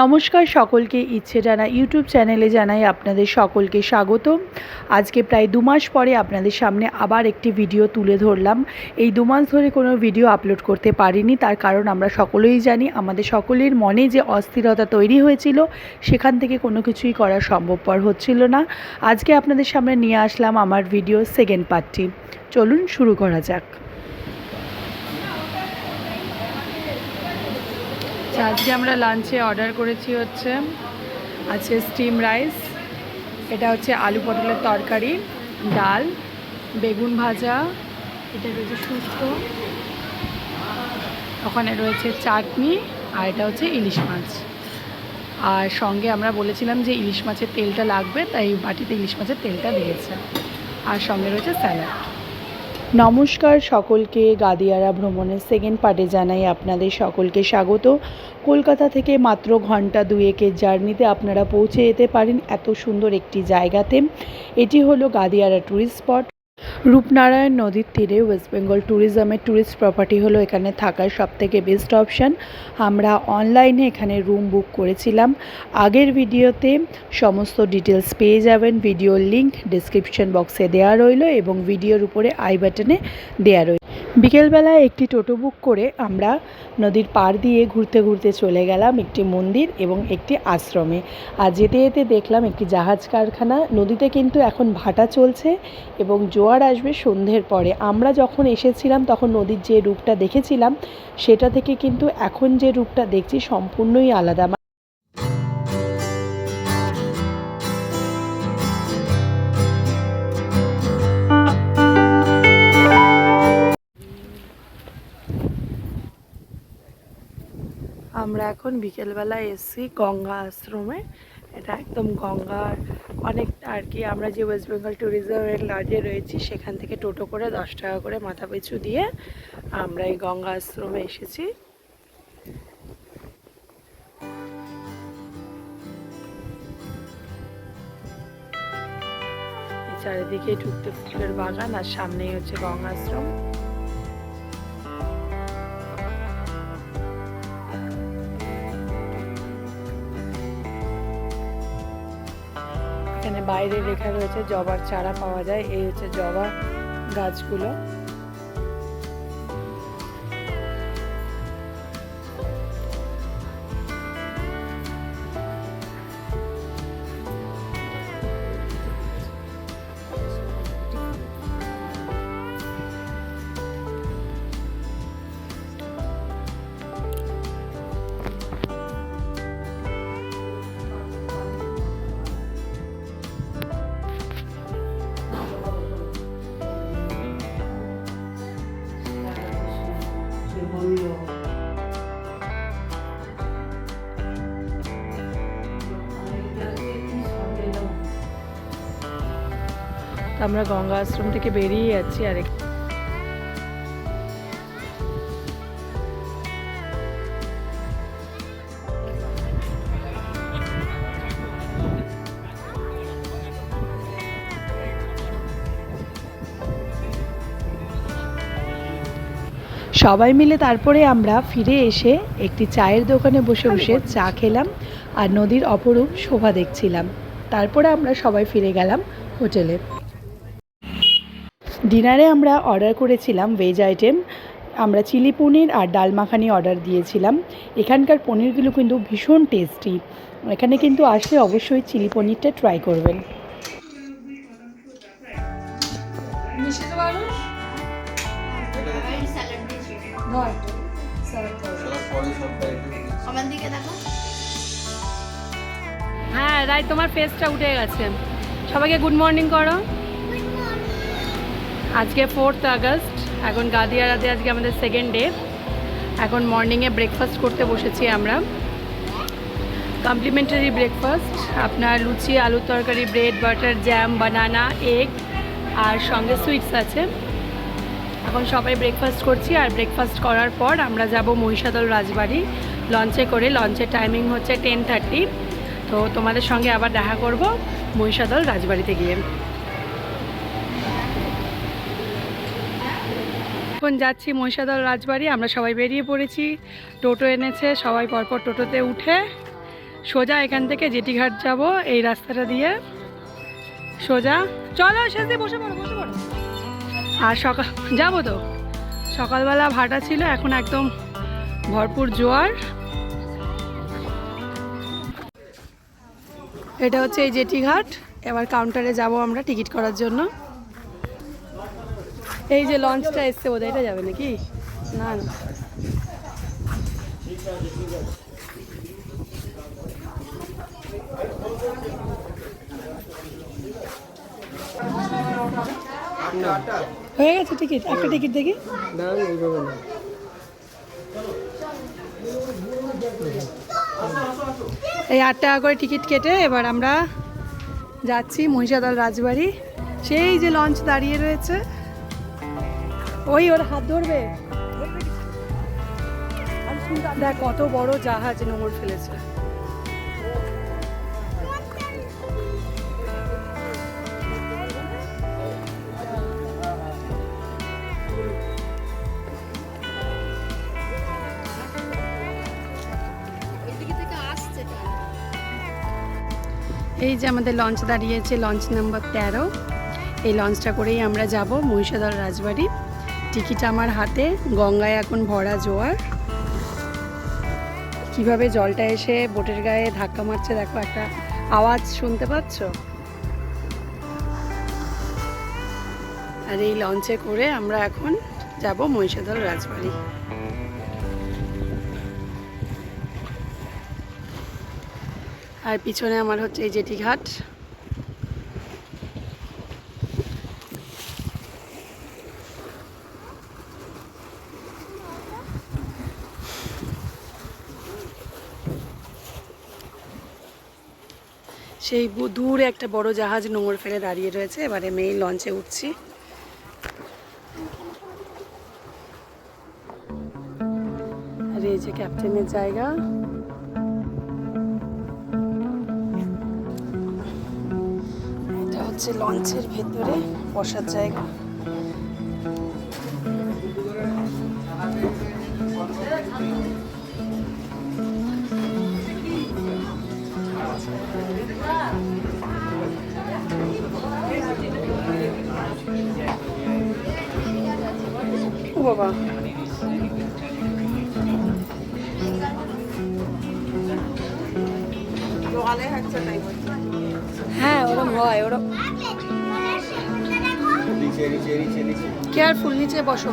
নমস্কার সকলকে, ইচ্ছে জানা ইউটিউব চ্যানেলে জানাই আপনাদের সকলকে স্বাগত আজকে প্রায় দু মাস পরে আপনাদের সামনে আবার একটি ভিডিও তুলে ধরলাম। এই দু মাস ধরে কোনো ভিডিও আপলোড করতে পারিনি, তার কারণ আমরা সকলেই জানি, আমাদের সকলের মনে যে অস্থিরতা তৈরি হয়েছিল, সেখান থেকে কোনো কিছুই করা সম্ভবপর হচ্ছিল না। আজকে আপনাদের সামনে নিয়ে আসলাম আমার ভিডিও সেকেন্ড পার্টটি চলুন শুরু করা যাক। আজকে আমরা লাঞ্চে অর্ডার করেছি হচ্ছে আছে স্টিম রাইস এটা হচ্ছে আলু পটলের তরকারি, ডাল, বেগুন ভাজা, এটা রয়েছে শুক্তো, ওখানে রয়েছে চাটনি আর এটা হচ্ছে ইলিশ মাছ। আর সঙ্গে আমরা বলেছিলাম যে ইলিশ মাছের তেলটা লাগবে, তাই বাটিতে ইলিশ মাছের তেলটা দিয়েছে। আর সঙ্গে রয়েছে স্যালাড নমস্কার সকলকে, গাদিয়ারা ভ্রমণের সেকেন্ড পার্টে জানাই আপনাদের সকলকে স্বাগত। কলকাতা থেকে মাত্র ঘণ্টা দুয়েকের জার্নিতে আপনারা পৌঁছে যেতে পারেন এত সুন্দর একটি জায়গাতে। এটি হলো গাদিয়ারা ট্যুরিস্ট স্পট রূপনারায়ণ নদীর তীরে ওয়েস্ট বেঙ্গল ট্যুরিজমের ট্যুরিস্ট প্রপার্টি হলো এখানে থাকার সবথেকে বেস্ট অপশান আমরা অনলাইনে এখানে রুম বুক করেছিলাম। আগের ভিডিওতে সমস্ত ডিটেলস পেয়ে যাবেন। ভিডিওর লিঙ্ক ডিসক্রিপশন বক্সে দেওয়া রইল এবং ভিডিওর উপরে আই বাটনে দেওয়া রইল বিকেলবেলায় একটি টোটো বুক করে আমরা নদীর পাড় দিয়ে ঘুরতে ঘুরতে চলে গেলাম একটি মন্দির এবং একটি আশ্রমে। আর যেতে যেতে দেখলাম একটি জাহাজ কারখানা। নদীতে কিন্তু এখন ভাটা চলছে এবং জোয়ার আসবে সন্ধ্যের পরে। আমরা যখন এসেছিলাম, তখন নদীর যে রূপটা দেখেছিলাম, সেটা থেকে কিন্তু এখন যে রূপটা দেখছি, সম্পূর্ণই আলাদা। এখন বিকেলবেলা এসেছি গঙ্গা আশ্রমে। এটা একদম গঙ্গার অনেক আর কি। আমরা যে ওয়েস্ট বেঙ্গল ট্যুরিজমের লজে রয়েছি, সেখান থেকে টোটো করে দশ টাকা করে মাথা পিছু দিয়ে আমরা এই গঙ্গা আশ্রমে এসেছি। চারিদিকে ঢুকতে ফুলের বাগান, আর সামনেই হচ্ছে গঙ্গা বাইরে লেখা রয়েছে জবার চারা পাওয়া যায়। এই হচ্ছে জবা গাছগুলো। আমরা গঙ্গা আশ্রম থেকে বেরিয়ে যাচ্ছি আর সবাই মিলে তারপরে আমরা ফিরে এসে একটি চায়ের দোকানে বসে বসে চা খেলাম আর নদীর অপরূপ শোভা দেখছিলাম। তারপরে আমরা সবাই ফিরে গেলাম হোটেলে। ডিনারে আমরা অর্ডার করেছিলাম ভেজ আইটেম আমরা চিলি পনির আর ডাল মাখানি অর্ডার দিয়েছিলাম। এখানকার পনিরগুলো কিন্তু ভীষণ টেস্টি এখানে কিন্তু আসলে অবশ্যই চিলি পনিরটা ট্রাই করবেন। হ্যাঁ রাই তোমার ফেসটা উঠে গেছে। সবাইকে গুড মর্নিং করো। আজকে ফোর্থ আগস্ট, এখন গাদিয়ারাতে আজকে আমাদের সেকেন্ড ডে এখন মর্নিংয়ে ব্রেকফাস্ট করতে বসেছি আমরা। কমপ্লিমেন্টারি ব্রেকফাস্ট আপনার লুচি, আলুর তরকারি bread butter jam banana egg আর সঙ্গে সুইটস আছে। এখন সবাই ব্রেকফাস্ট করছি, আর ব্রেকফাস্ট করার পর আমরা যাব মহিষাদল রাজবাড়ি। লঞ্চে করে লঞ্চের টাইমিং হচ্ছে টেন থার্টি তো তোমাদের সঙ্গে আবার দেখা করব মহিষাদল রাজবাড়িতে গিয়ে। এখন যাচ্ছি মহিষাদল রাজবাড়ি, আমরা সবাই বেরিয়ে পড়েছি। টোটো এনেছে, সবাই পরপর টোটোতে উঠে সোজা এখান থেকে জেটিঘাট যাব এই রাস্তাটা দিয়ে। সোজা, চলো শেষে বসে পড়ো বসে পড়ো। আর সকাল, যাব তো। সকালবেলা ভাটা ছিল, এখন একদম ভরপুর জোয়ার। এটা হচ্ছে এই জেটিঘাট, এবার কাউন্টারে যাব আমরা টিকিট করার জন্য। এই যে লঞ্চটা এসছে বোধহয়, এটা যাবে নাকি? না না। হয়ে গেছে টিকিট? একটা টিকিট দেখি। এই আট টাকা করে টিকিট কেটে এবার আমরা যাচ্ছি মহিষাদল রাজবাড়ি। সেই যে লঞ্চ দাঁড়িয়ে রয়েছে ওই ওর হাত ধরবে? দেখ কত বড় জাহাজ নোংর ফেলেছে। এই যে আমাদের লঞ্চ দাঁড়িয়েছে, লঞ্চ নাম্বার তেরো। এই লঞ্চটা করেই আমরা যাব মহিষাদল রাজবাড়ি। টিকিট আমার হাতে, গঙ্গায় এখন ভরা জোয়ার। কীভাবে জলটা এসে বোটের গায়ে ধাক্কা মারছে দেখো, একটা আওয়াজ শুনতে পাচ্ছ? আর এই লঞ্চে করে আমরা এখন যাব মহিষাদল রাজবাড়ি। আর পিছনে আমার হচ্ছে এই জেটি সেই দূরে একটা বড় জাহাজ নোংর ফেলে দাঁড়িয়ে রয়েছে। এবারে মেয়ে লঞ্চে উঠছি। আর এই যে ক্যাপ্টেনের জায়গা। এটা হচ্ছে লঞ্চের ভেতরে বসার জায়গা। বাবা। হ্যাঁ ওরম হয় ওরম। কেয়ারফুল নিচে বসো।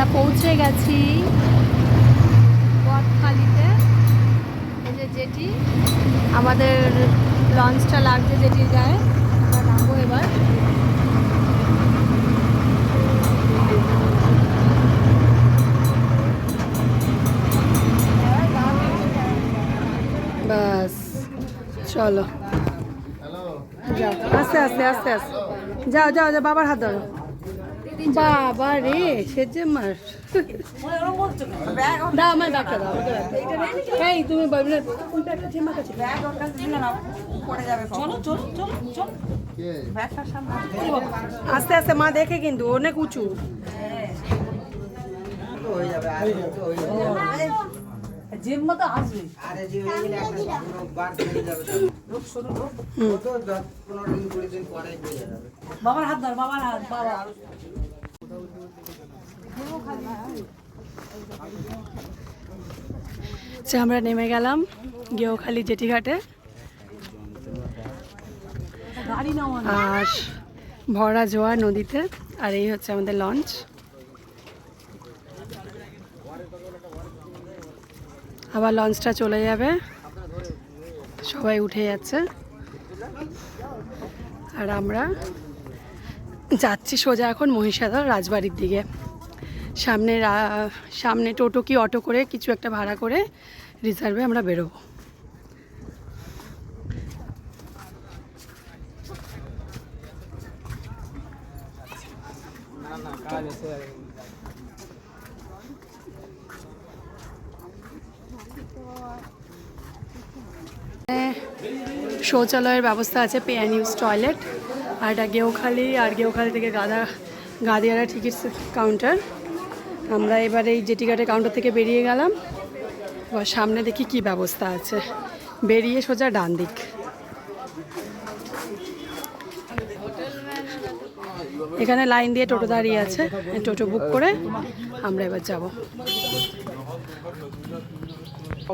আমরা পৌঁছে গেছি বটখালিতে। এই যে যেটি, আমাদের লঞ্চটা লাগছে যেটি যায় আমরা নামবো এবার। চলো। আস্তে আস্তে আস্তে আস্তে। যাও যাও যাও, বাবার হাত ধরো। বাবা রে সেজে দাও আমার ব্যাগটা দাও। এই তুমি বলবে কোনটা একটা ঝিমা কাছে। আস্তে আস্তে মা দেখে কিন্তু অনেক উঁচু। জিম্মা তো আসবে। বাবার হাত ধর বাবার হাত বাবা। সে আমরা নেমে গেলাম গেওখালি জেটিঘাটে। আর ভরা জোয়া নদীতে, আর এই হচ্ছে আমাদের লঞ্চ। আবার লঞ্চটা চলে যাবে। সবাই উঠে যাচ্ছে। আর আমরা যাচ্ছি সোজা এখন মহিষাদল রাজবাড়ির দিকে। সামনে সামনে টোটো কি অটো করে কিছু একটা ভাড়া করে রিজার্ভে আমরা বেরোবো। শৌচালয়ের ব্যবস্থা আছে পেয়ান ইউজ টয়লেট। আর এটা গেউখালি আর গেউখালি থেকে গাদা গাদিয়ারা টিকিট কাউন্টার আমরা এবার এই জেটি ঘাটের কাউন্টার থেকে বেরিয়ে গেলাম। এবার সামনে দেখি কি ব্যবস্থা আছে। বেরিয়ে সোজা ডান দিক। এখানে লাইন দিয়ে টোটো দাঁড়িয়ে আছে। টোটো বুক করে আমরা এবার যাব।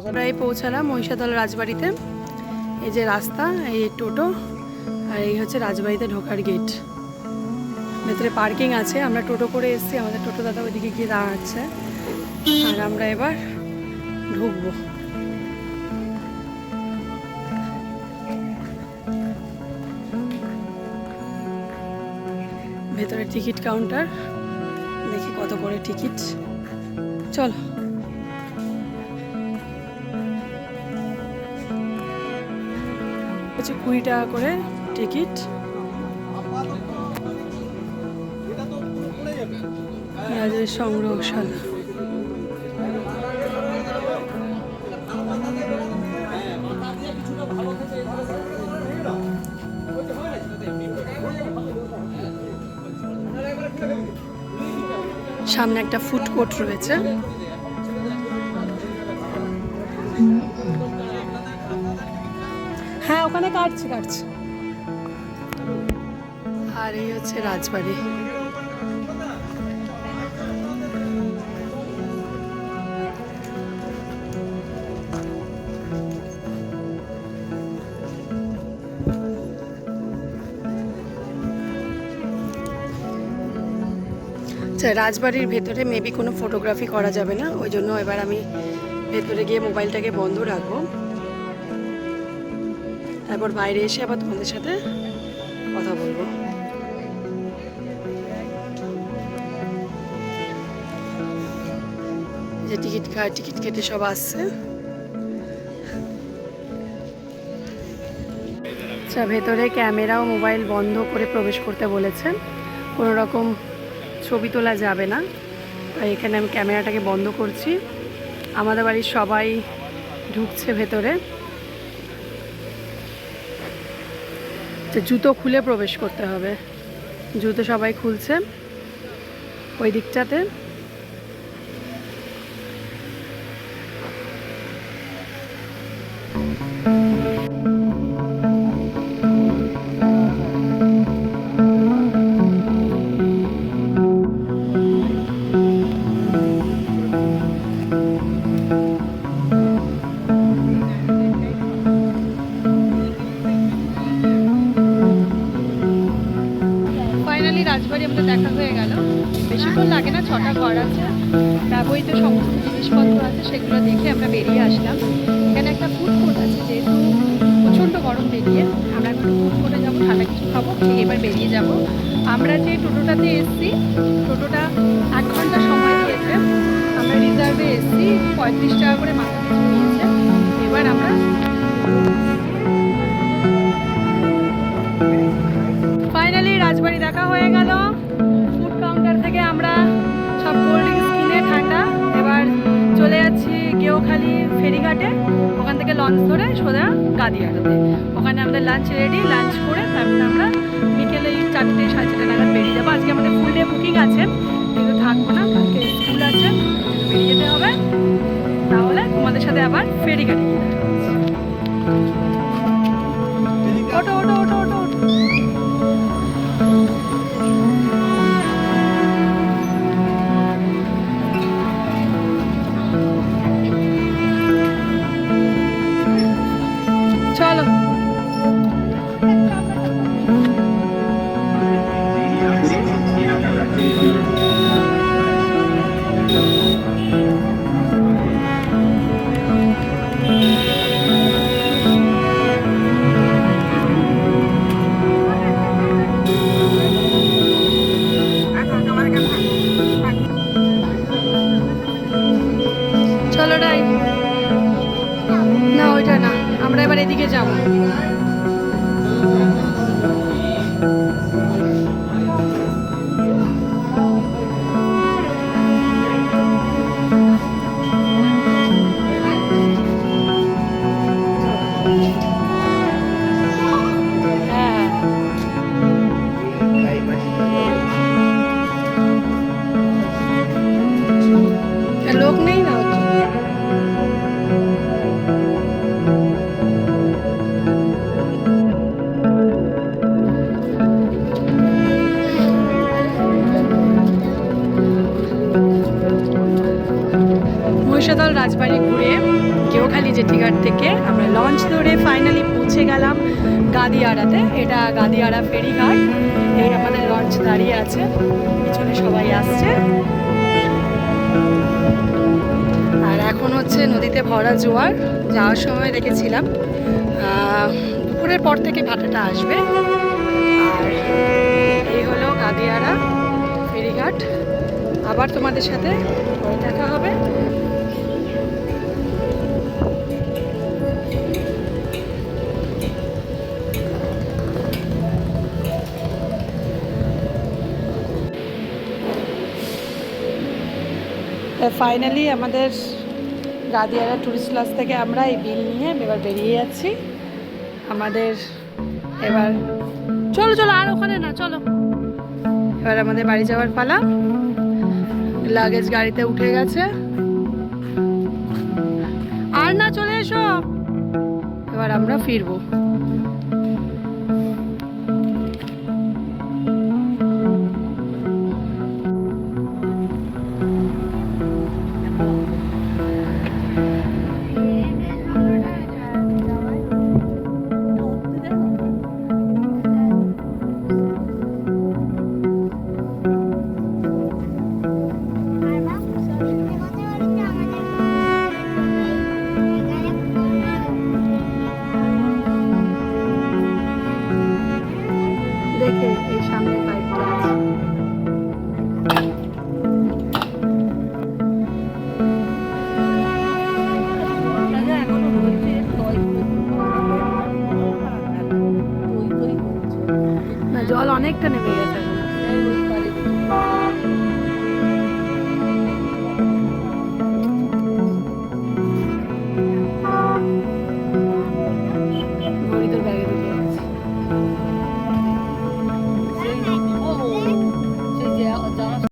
আমরা এই পৌঁছালাম মহিষাদল রাজবাড়িতে। এই যে রাস্তা, এই টোটো। আর এই হচ্ছে রাজবাড়িতে ঢোকার গেট ভেতরে পার্কিং আছে, আমরা টোটো করে এসেছি, আমাদের টোটো দাদা ওইদিকে গিয়ে দাঁড়াচ্ছে। আর আমরা এবার ঢুকবো। ভেতরে টিকিট কাউন্টার দেখি কত করে টিকিট চলো। হচ্ছে কুড়ি টাকা করে টিকিট? পেঁয়াজের সংগ্রহশালা। সামনে একটা ফুড কোর্ট রয়েছে। হ্যাঁ ওখানে কাটছে কাটছে। আর এই হচ্ছে রাজবাড়ি। আচ্ছা রাজবাড়ির ভেতরে মেবি কোনো ফটোগ্রাফি করা যাবে না? ওই জন্য এবার আমি ভেতরে গিয়ে মোবাইলটাকে বন্ধ রাখব। তারপর বাইরে এসে আবার তোমাদের সাথে কথা বলব। যে টিকিট কার টিকিট কেটে সব আসছে আচ্ছা ভেতরে ক্যামেরা ও মোবাইল বন্ধ করে প্রবেশ করতে বলেছেন। কোনো রকম ছবি তোলা যাবে না। তাই এখানে আমি ক্যামেরাটাকে বন্ধ করছি। আমাদের বাড়ির সবাই ঢুকছে ভেতরে। জুতো খুলে প্রবেশ করতে হবে। জুতো সবাই খুলছে। ওই দিকটাতে। Mm-hmm. ব্যবহৃত সমস্ত জিনিসপত্র আছে, সেগুলো দেখে আমরা বেরিয়ে আসলাম। এখানে একটা ফুড কোর্ট আছে, যেহেতু প্রচণ্ড গরম বেরিয়ে, আমরা একটু ফুড কোর্টে যাব, ঠান্ডা কিছু খাব, খেয়ে এবার বেরিয়ে যাব। আমরা যে টোটোটাতে এসেছি, টোটোটা এক ঘণ্টা সময় দিয়েছে। আমরা রিজার্ভে এসেছি, পঁয়ত্রিশ টাকা করে মাথা পিছু নিয়েছে। এবার আমরা ফাইনালি রাজবাড়ি দেখা হয়ে গেল। ফুড কাউন্টার থেকে আমরা সব কোল্ড এবার চলে যাচ্ছি গেওখালি ফেরিঘাটে। ওখান থেকে লঞ্চ ধরে সোজা গাদিয়াটাতে ওখানে আমাদের লাঞ্চ রেডি লাঞ্চ করে তারপরে আমরা বিকেলে এই চারটে সাড়ে চারটে নাগাদ বেরিয়ে যাব। আজকে আমাদের ফুল ডে বুকিং আছে কিন্তু থাকব না কালকে স্কুল আছে বেরিয়ে যেতে হবে। তাহলে তোমাদের সাথে আবার ফেরিঘাটে। ওটো ওটো ফেরিঘাট থেকে আমরা লঞ্চ ধরে ফাইনালি পৌঁছে গেলাম গাদিয়াড়াতে এটা গাদিয়াড়া ফেরিঘাট। এই আমাদের লঞ্চ দাঁড়িয়ে আছে। পিছনে সবাই আসছে। আর এখন হচ্ছে নদীতে ভরা জোয়ার। যাওয়ার সময় দেখেছিলাম। দুপুরের পর থেকে ভাটাটা আসবে। এই হলো গাদিয়াড়া ফেরিঘাট। আবার তোমাদের সাথে দেখা হবে। ফাইনালি আমাদের গাদিয়ারা টুরিস্ট লজ থেকে আমরা এই বিল নিয়ে এবার বেরিয়ে যাচ্ছি। আমাদের এবার চলো চলো, আর ওখানে না, চলো। এবার আমাদের বাড়ি যাওয়ার পালা। লাগেজ গাড়িতে উঠে গেছে। আর না, চলে এসো। এবার আমরা ফিরবো। এই সামনে পাইপটা আছে। জল অনেকটা নেমে গেছে।